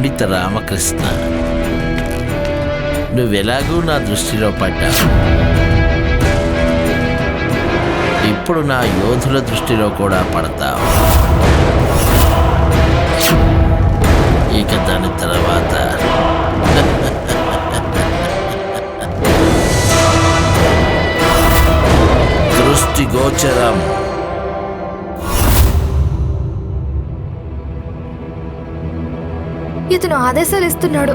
పండిత రామకృష్ణ. నువ్వెలాగూ నా దృష్టిలో పడ్డావు. ఇప్పుడు నా యోధుల దృష్టిలో కూడా పడతావు. ఇక దాని తర్వాత. దృష్టి గోచరం. ఇతను ఆదేశాలు ఇస్తున్నాడు.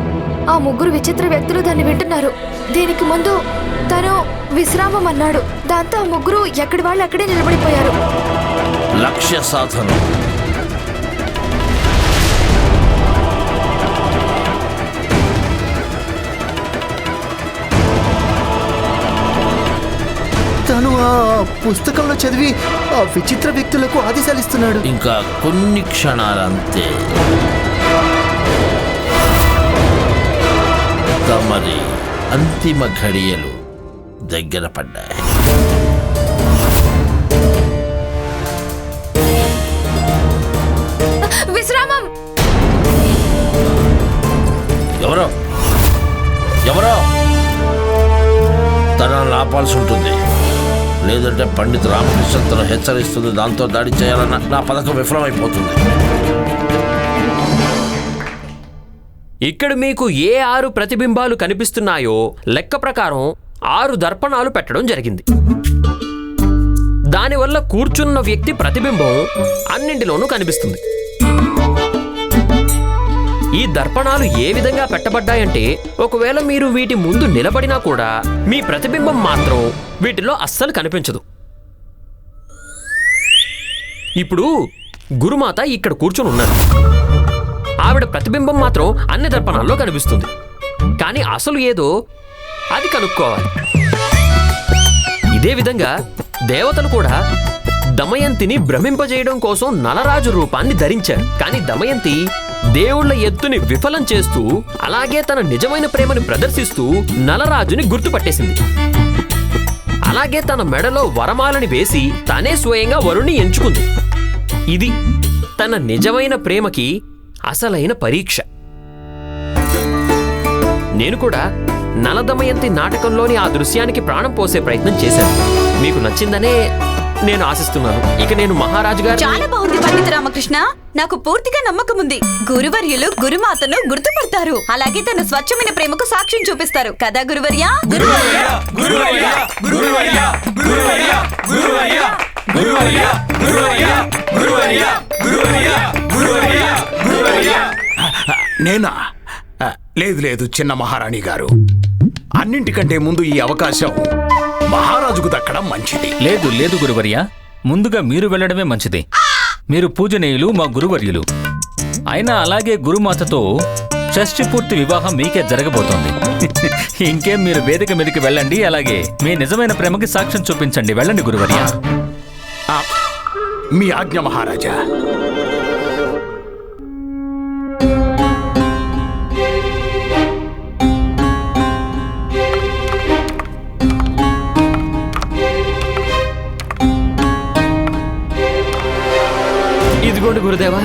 ఆ ముగ్గురు విచిత్ర వ్యక్తులు దాన్ని వింటున్నారు. దీనికి ముందు తను విశ్రామం అన్నాడు దాంతో ఆ ముగ్గురు ఎక్కడి వాళ్ళు అక్కడే నిలబడిపోయారు. లక్ష్య సాధనం. తను ఆ పుస్తకంలో చదివి ఆ విచిత్ర వ్యక్తులకు ఆదేశాలు ఇస్తున్నాడు. ఇంకా కొన్ని క్షణాలంతే. తమరి అంతిమ ఘడియలు దగ్గర పడ్డాయి. విశ్రామం! ఎవరో? ఎవరో? తనను ఆపాల్సి ఉంటుంది. లేదంటే పండిత్ రామకృష్ణ తను హెచ్చరిస్తుంది దాంతో దాడి చేయాలన్న నా పథకం విఫలమైపోతుంది. ఇక్కడ మీకు ఏ ఆరు ప్రతిబింబాలు కనిపిస్తున్నాయో లెక్క ప్రకారం ఆరు దర్పణాలు పెట్టడం జరిగింది. దానివల్ల కూర్చున్న వ్యక్తి ప్రతిబింబం అన్నింటిలోనూ కనిపిస్తుంది. ఈ దర్పణాలు ఏ విధంగా పెట్టబడ్డాయంటే ఒకవేళ మీరు వీటి ముందు నిలబడినా కూడా మీ ప్రతిబింబం మాత్రం వీటిలో అస్సలు కనిపించదు. ఇప్పుడు గురుమాత ఇక్కడ కూర్చొని ఉన్నారు. ఆవిడ ప్రతిబింబం మాత్రం అన్ని దర్పణాల్లో కనిపిస్తుంది. కానీ అసలు ఏదో అది కనుక్కోవాలి. ఇదే విధంగా దేవతలు కూడా దమయంతిని భ్రమింపజేయడం కోసం నలరాజు రూపాన్ని ధరించారు. కానీ దమయంతి దేవుళ్ళ ఎత్తుని విఫలం చేస్తూ అలాగే తన నిజమైన ప్రేమని ప్రదర్శిస్తూ నలరాజుని గుర్తుపట్టేసింది. అలాగే తన మెడలో వరమాలని వేసి తనే స్వయంగా వరుణ్ణి ఎంచుకుంది. ఇది తన నిజమైన ప్రేమకి అసలైన పరీక్ష. నేను కూడా నలదమయంతి నాటకంలోని ఆ దృశ్యానికి ప్రాణం పోసే ప్రయత్నం చేశాను. మీకు నచ్చిందనే నేను ఆశిస్తున్నాను. ఇక నేను మహారాజు గారు చాలా బాగుంది పండిత రామకృష్ణ. నాకు పూర్తిగా నమ్మకం ఉంది. గురువర్యులు గురుమాతను గుర్తుపడతారు. అలాగే తన స్వచ్ఛమైన ప్రేమకు సాక్ష్యం చూపిస్తారు. కదా గురువర్య. నేనా? లేదు లేదు చిన్న మహారాణి గారు. అన్నింటికంటే ముందు ఈ అవకాశం మహారాజుకు దక్కడం మంచిది. లేదు లేదు గురువర్య. ముందుగా మీరు వెళ్ళడమే మంచిది. మీరు పూజనీయులు మా గురువర్యులు. అయినా అలాగే గురుమాతతో షష్ఠి పూర్తి వివాహం మీకే జరగబోతోంది. ఇంకేం మీరు వేదిక మీదకి వెళ్ళండి అలాగే మీ నిజమైన ప్రేమకి సాక్ష్యం చూపించండి. వెళ్ళండి గురువర్య. మీ ఆజ్ఞ మహారాజా. ఇదిగోండి గురుదేవా.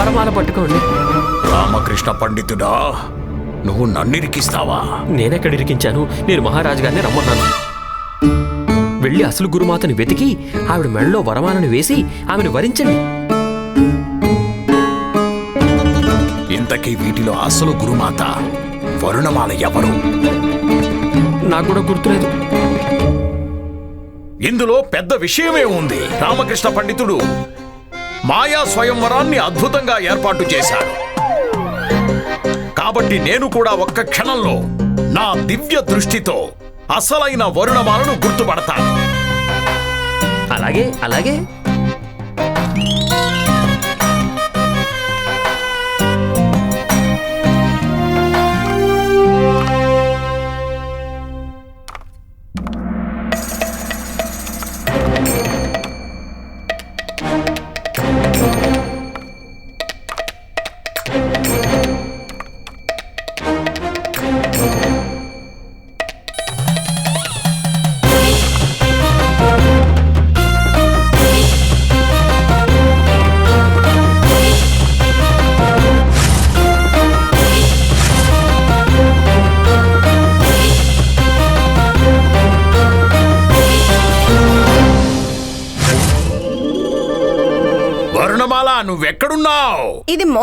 వరమాల పట్టుకోండి. రామకృష్ణ పండితుడా నువ్వు నన్నిరికిస్తావా? నేనెక్కడ ఇరికించాను నేను మహారాజు గారిని రమ్మన్నాను. వెళ్ళి అసలు గురుమాతని వెతికి ఆవిడ మెడలో వరమాలను వేసి ఆమెను వరించండి. ఇంతకీ వీటిలో అసలు గురుమాత వరుణమాల ఎవరు? నాకు కూడా గుర్తులేదు. ఇందులో పెద్ద విషయమే ఉంది. రామకృష్ణ పండితుడు మాయా స్వయంవరాన్ని అద్భుతంగా ఏర్పాటు చేశాడు కాబట్టి నేను కూడా ఒక్క క్షణంలో నా దివ్య దృష్టితో అసలైన వరుణమాలను గుర్తుపడతాను. అలాగే అలాగే.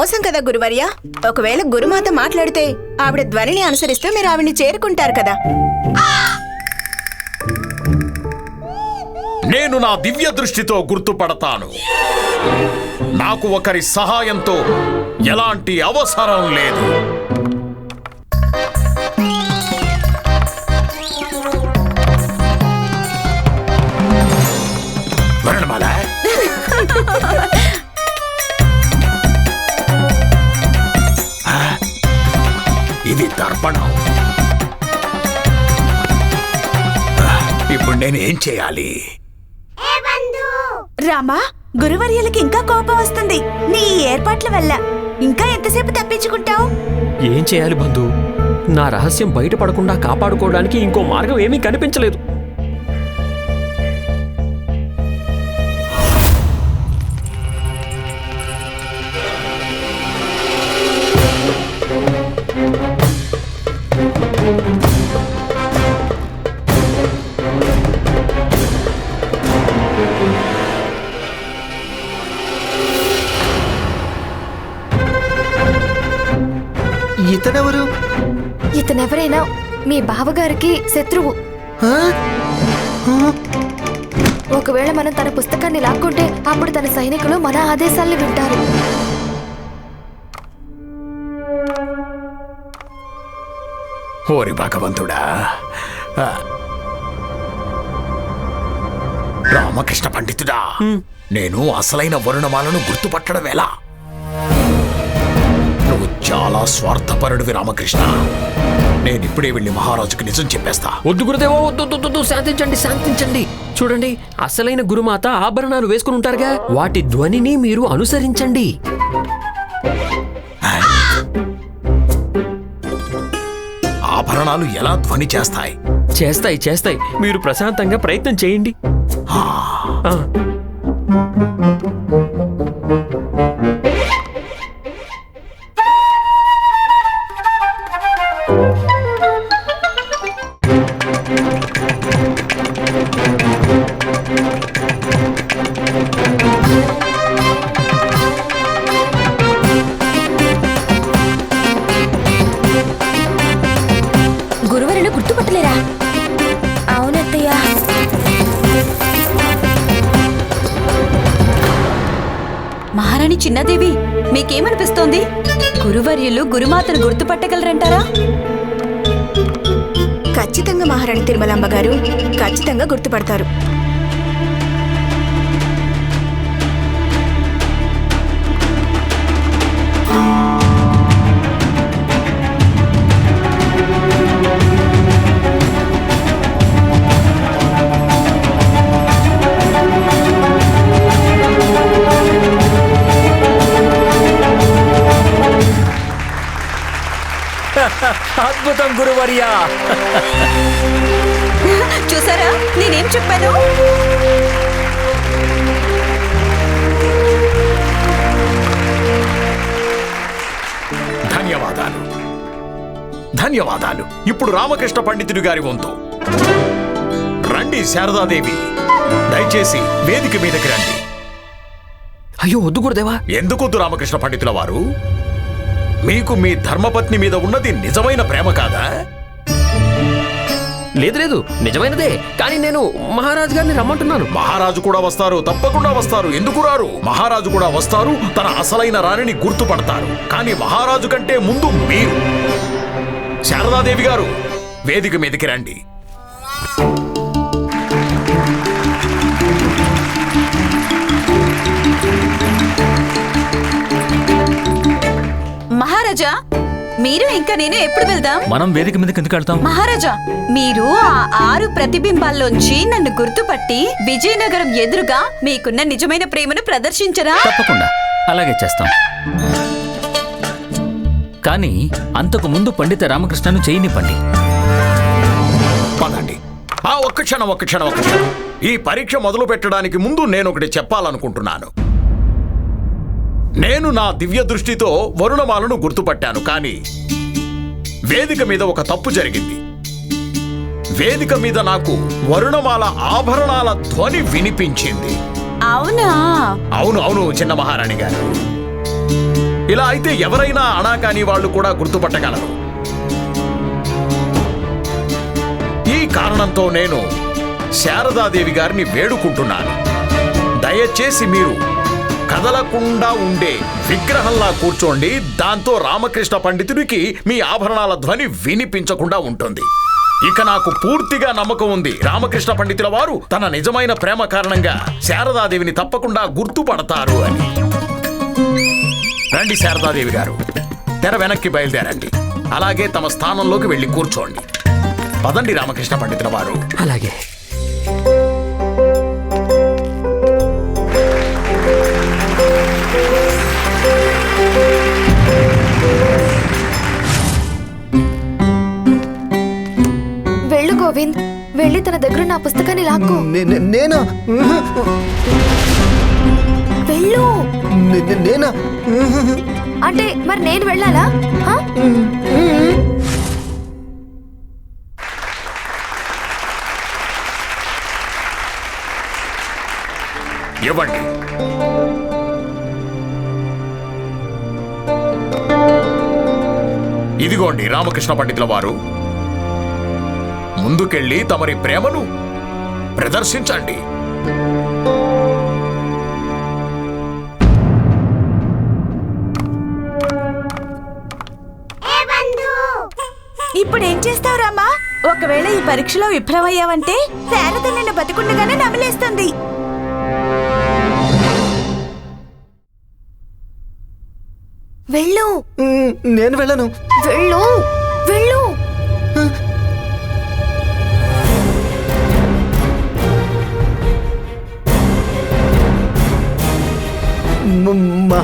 మోసం కదా గురువర్య? ఒకవేళ గురుమాత మాట్లాడితే ఆవిడ ధ్వనిని అనుసరిస్తూ మీరు ఆవిడ్ని చేరుకుంటారు కదా. నేను నా దివ్య దృష్టితో గుర్తుపడతాను. నాకు ఒకరి సహాయంతో ఎలాంటి అవసరం లేదు. నేను ఏం చేయాలి రామా గురువర్యులకి ఇంకా కోపం వస్తుంది. నీ ఈ ఏర్పాట్ల వల్ల ఇంకా ఎంతసేపు తప్పించుకుంటావు? ఏం చేయాలి బంధు? నా రహస్యం బయటపడకుండా కాపాడుకోవడానికి ఇంకో మార్గం ఏమీ కనిపించలేదు. మీ బావగారికి శత్రువు? ఒకవేళ మనం తన పుస్తకాన్ని లాక్కుంటే అప్పుడు తన సైనికులు మన ఆదేశాలను వింటారు. ఓరి భగవంతుడా. రామకృష్ణ పండితుడా. నేను అసలైన వరుణమాలను గుర్తుపట్టడం ఎలా? చాలా స్వార్థపరుడివి రామకృష్ణ. నేను ఇప్పుడే వెళ్ళి మహారాజుకి నిజం చెప్పేస్తా. వద్దు గురుదేవో వద్దు వద్దు, వద్దు, శాంతించండి శాంతించండి. చూడండి అసలైన గురుమాత ఆభరణాలు వేసుకుని ఉంటారుగా. వాటి ధ్వనిని మీరు అనుసరించండి. ఆభరణాలు ఎలా ధ్వని చేస్తాయి? చేస్తాయి చేస్తాయి. మీరు ప్రశాంతంగా ప్రయత్నం చేయండి. ఆ. మహారాణి చిన్నదేవి మీకేమనిపిస్తోంది? గురువర్యులు గురుమాతను గుర్తుపట్టగలరంటారా? ఖచ్చితంగా మహారాణి తిరుమలాంబ గారు ఖచ్చితంగా గుర్తుపడతారు. అద్భుతం గురువర్యా. చూసారా? నేనేం చెప్పాను? ధన్యవాదాలు. ధన్యవాదాలు. ఇప్పుడు రామకృష్ణ పండితుడి గారి వంతు. రండి శారదాదేవి. దయచేసి వేదిక మీదకి రండి. అయ్యో వద్దు గురుదేవా. ఎందుకొద్దు రామకృష్ణ పండితుల వారు? మీకు మీ ధర్మపత్ని మీద ఉన్నది నిజమైన ప్రేమ కాదా? లేదు లేదు నిజమైనదే. కానీ నేను మహారాజు గారిని రమ్మంటున్నాను. మహారాజు కూడా వస్తారు తప్పకుండా వస్తారు. ఎందుకు రారు? మహారాజు కూడా వస్తారు తన అసలైన రాణిని గుర్తుపడతారు. కానీ మహారాజు కంటే ముందు మీరు. శారదాదేవి గారు వేదిక మీదకి రండి. మహారాజా మీరు ఇంకా నేను ఎప్పుడు వెళ్దాం? మనం వేదిక మీదకి ఎందుకు వెళ్తాం? మహారాజా మీరు ఆ ఆరు ప్రతిబింబాల్లోంచి నన్ను గుర్తుపట్టి విజయనగరం ఎదురుగా మీకున్న నిజమైన ప్రేమను ప్రదర్శించరా? తప్పకుండా. అలాగే చేస్తాం. కానీ అంతకు ముందు పండిత రామకృష్ణను చేయనివ్వండి. పదండి. ఆ ఒక్క క్షణం ఒక్క క్షణం ఒక్క క్షణం. ఈ పరీక్ష మొదలు పెట్టడానికి ముందు నేను ఒకటి చెప్పాలనుకుంటున్నాను. నేను నా దివ్య దృష్టితో వరుణమాలను గుర్తుపట్టాను కానీ వేదిక మీద ఒక తప్పు జరిగింది. వేదిక మీద నాకు వరుణమాల ఆభరణాల ధ్వని వినిపించింది. అవునా? అవును అవును చిన్న మహారాణి గారు. ఇలా అయితే ఎవరైనా అనాకాని వాళ్ళు కూడా గుర్తుపట్టగలరు. ఈ కారణంతో నేను శారదాదేవి గారిని వేడుకుంటున్నాను. దయచేసి మీరు కదలకుండా ఉండే విగ్రహంలా కూర్చోండి. దాంతో రామకృష్ణ పండితుడికి మీ ఆభరణాల ధ్వని వినిపించకుండా ఉంటుంది. ఇక నాకు పూర్తిగా నమ్మకం ఉంది. రామకృష్ణ పండితుల వారు తన నిజమైన ప్రేమ కారణంగా శారదాదేవిని తప్పకుండా గుర్తుపడతారు అని. రండి శారదాదేవి గారు తెర వెనక్కి బయలుదేరండి. అలాగే తమ స్థానంలోకి వెళ్ళి కూర్చోండి. పదండి రామకృష్ణ పండితుల వారు. అలాగే. గోవింద్ వెళ్ళి తన దగ్గర నా పుస్తకాన్ని లాక్కో. నేనా? వెళ్ళు. నేనా? అంటే మరి నేను వెళ్ళాలా? హా? ఇవ్వండి. ఇదిగోండి రామకృష్ణ పండితుల వారు. ముందుకెళ్ళి తమరి ప్రేమను ప్రదర్శించండి. ఇప్పుడు ఏం చేస్తావు రామా? ఒకవేళ ఈ పరీక్షలో విఫలమయ్యావంటే శారద నిన్ను బతికుండగానే నమిలేస్తుంది. వెళ్ళు. నేను వెళ్ళను. వెళ్ళు వెళ్ళు. మ-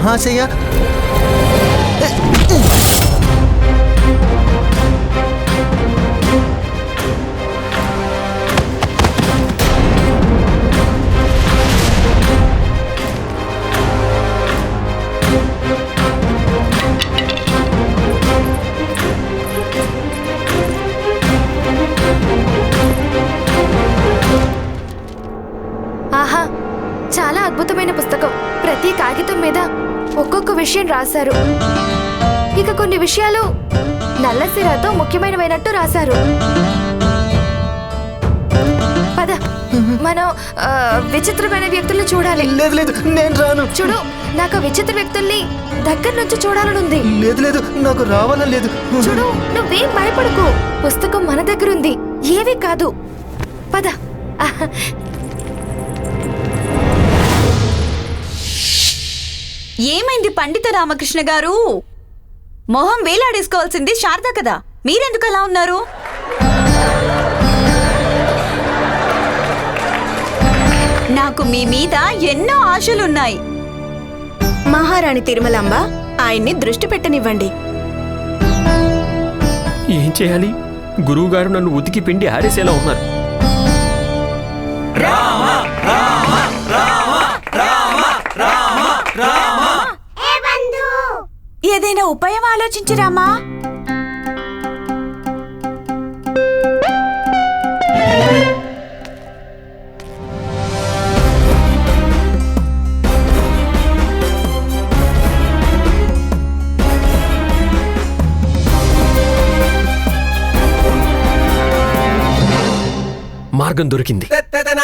ముఖ్యమైనవైనట్టు రాశారు. పద. మనం ఆ, విచిత్రమైన వ్యక్తుల్ని చూడాలి. లేదు లేదు నేను రాను. చూడు నాకు విచిత్ర వ్యక్తుల్ని దగ్గర నుంచి చూడాలనుంది. లేదు లేదు నాకు రావాలని లేదు. చూడు నువ్వేం భయపడకు. పుస్తకం మన దగ్గర ఉంది ఏవి కాదు. పద. ఆహా, ఏమైంది పండిత రామకృష్ణ గారు? మొహం వేలాడేసుకోవాల్సింది శారద కదా? మీరెందుకు అలా ఉన్నారు? నాకు మీ మీద ఎన్నో ఆశలున్నాయి. మహారాణి తిరుమలాంబ ఆయన్ని దృష్టి పెట్టనివ్వండి. ఏం చేయాలి? గురువుగారు నన్ను ఉతికి పిండి ఆరేసేలా ఉన్నారు. ఏదైనా ఉపాయం ఆలోచించిరామా మార్గం దొరికింది. అద్భుతం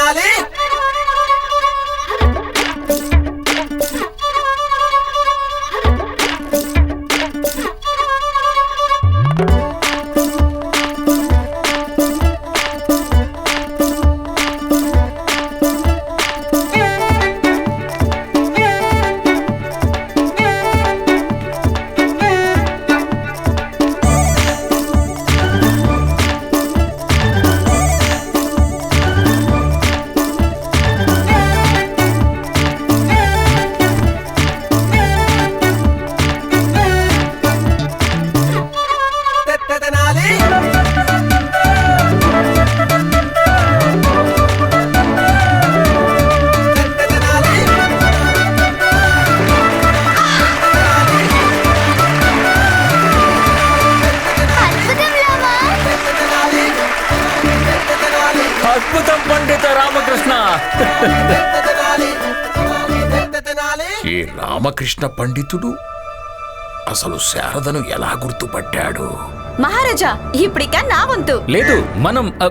పండితుడు? అసలు శారదను ఎలా గుర్తుపట్టాడు? మహారాజా ఇప్పుడిక నా వంతు. లేదు మనం అ,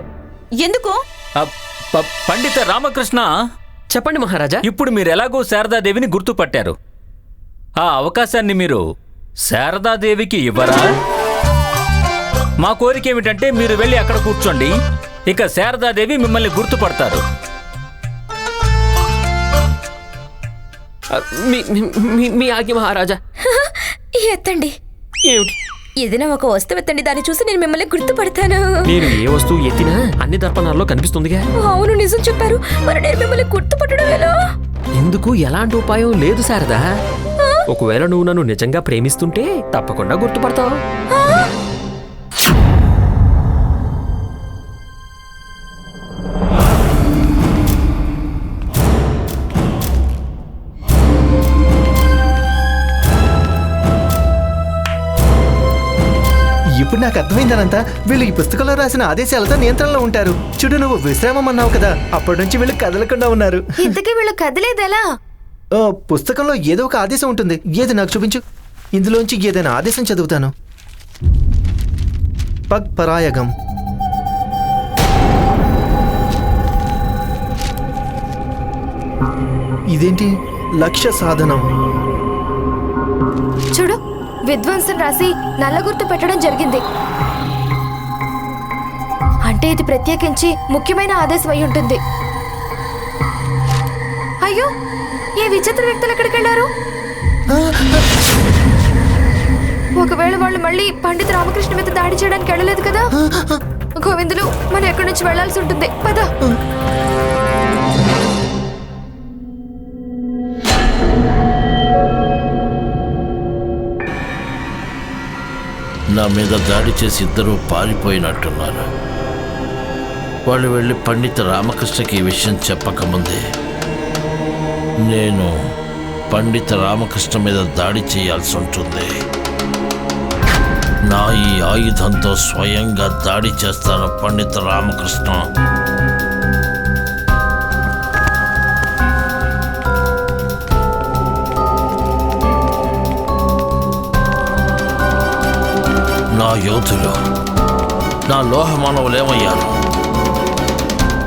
ఎందుకు? అ, ప- పండిత రామకృష్ణ చెప్పండి మహారాజా. ఇప్పుడు మీరు ఎలాగో శారదాదేవిని గుర్తుపట్టారు. ఆ అవకాశాన్ని మీరు శారదాదేవికి ఇవ్వరా? మా కోరిక ఏమిటంటే మీరు వెళ్ళి అక్కడ కూర్చోండి. ఇక శారదాదేవి మిమ్మల్ని గుర్తుపడతారు. మీ ఆజ్ఞ మహారాజా. ఎత్తండి. ఏమిటి? ఏదైనా ఒక వస్తువు ఎత్తండి. దాన్ని చూసి నేను మిమ్మల్ని గుర్తుపడతాను. నేను ఏ వస్తువు ఎత్తినా అన్ని దర్పణాల్లో కనిపిస్తుందిగా. అవును నిజం చెప్పారు. మరి నేను మిమ్మల్ని గుర్తుపట్టడం ఎలా? ఎందుకు ఎలాంటి ఉపాయం లేదు శారదా. ఒకవేళ నువ్వు నన్ను నిజంగా ప్రేమిస్తుంటే తప్పకుండా గుర్తుపడతావు. ఇప్పుడు నాకు అర్థమైందనంతా. వీళ్ళు ఈ పుస్తకంలో రాసిన ఆదేశాలతో నియంత్రణలో ఉంటారు. చూడు నువ్వు విశ్రామం అన్నావు కదా అప్పటి నుంచి వీళ్ళు కదలకుండా ఉన్నారు. ఇంతకీ వీళ్ళు కదిలేదెలా? పుస్తకంలో ఏదో ఒక ఆదేశం ఉంటుంది. ఏది నాకు చూపించు. ఇందులోంచి ఏదైనా ఆదేశం చదువుతాను. పగ్ పరాయగం. ఇదేంటి? లక్ష్య సాధనం. చూడు విధ్వంసం రాసి నల్ల గుర్తు పెట్టడం జరిగింది. అంటే ఇది ప్రత్యేకించి ముఖ్యమైన ఆదేశం అయి ఉంటుంది. అయ్యో ఏ విచిత్ర వ్యక్తులు ఎక్కడికి వెళ్ళారు? ఒకవేళ వాళ్ళు మళ్ళీ పండిత రామకృష్ణ మీద దాడి చేయడానికి వెళ్ళలేదు కదా? గోవిందులు మనం ఎక్కడి నుంచి వెళ్ళాల్సి ఉంటుంది? పద. నా మీద దాడి చేసి ఇద్దరూ పారిపోయినట్టున్నారు. వాళ్ళు వెళ్ళి పండిత రామకృష్ణకి ఈ విషయం చెప్పకముందే నేను పండిత రామకృష్ణ మీద దాడి చేయాల్సి ఉంటుంది. నా ఈ ఆయుధంతో స్వయంగా దాడి చేస్తాను పండిత రామకృష్ణ. యోధులు. నా లోహ ఏమయ్యారు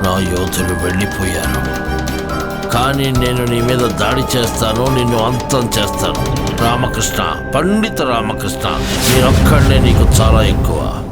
నా యోధులు వెళ్ళిపోయారు. కానీ నేను నీ మీద దాడి చేస్తాను నిన్ను అంతం చేస్తాను. రామకృష్ణ పండిత రామకృష్ణ నేనొక్కడే నీకు చాలా ఎక్కువ.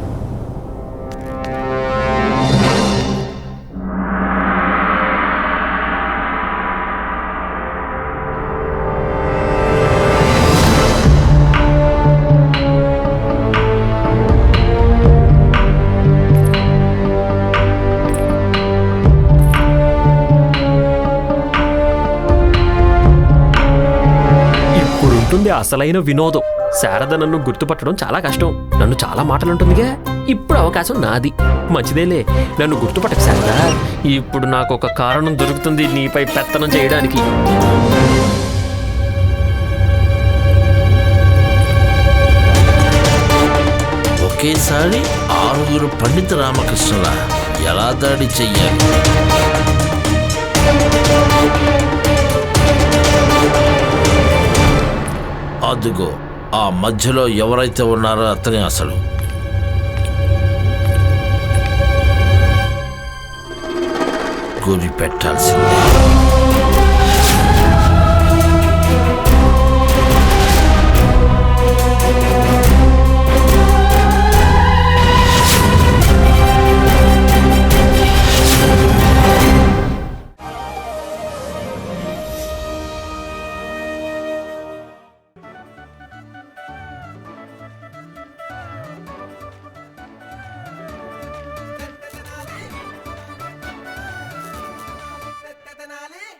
ఉంటుంది అసలైన వినోదం. శారద నన్ను గుర్తుపట్టడం చాలా కష్టం. నన్ను చాలా మాటలు ఉంటుందిగా ఇప్పుడు అవకాశం నాది. మంచిదేలే. నన్ను గుర్తుపట్టకు శారద. ఇప్పుడు నాకు ఒక కారణం దొరుకుతుంది నీపై పెత్తనం చేయడానికి. ఒకేసారి ఆరుగురు పండిత రామకృష్ణుల ఎలా దాడి చెయ్యాలి? అదుగో ఆ మధ్యలో ఎవరైతే ఉన్నారో అతనే అసలు. గురి పెట్టాల్సిందే.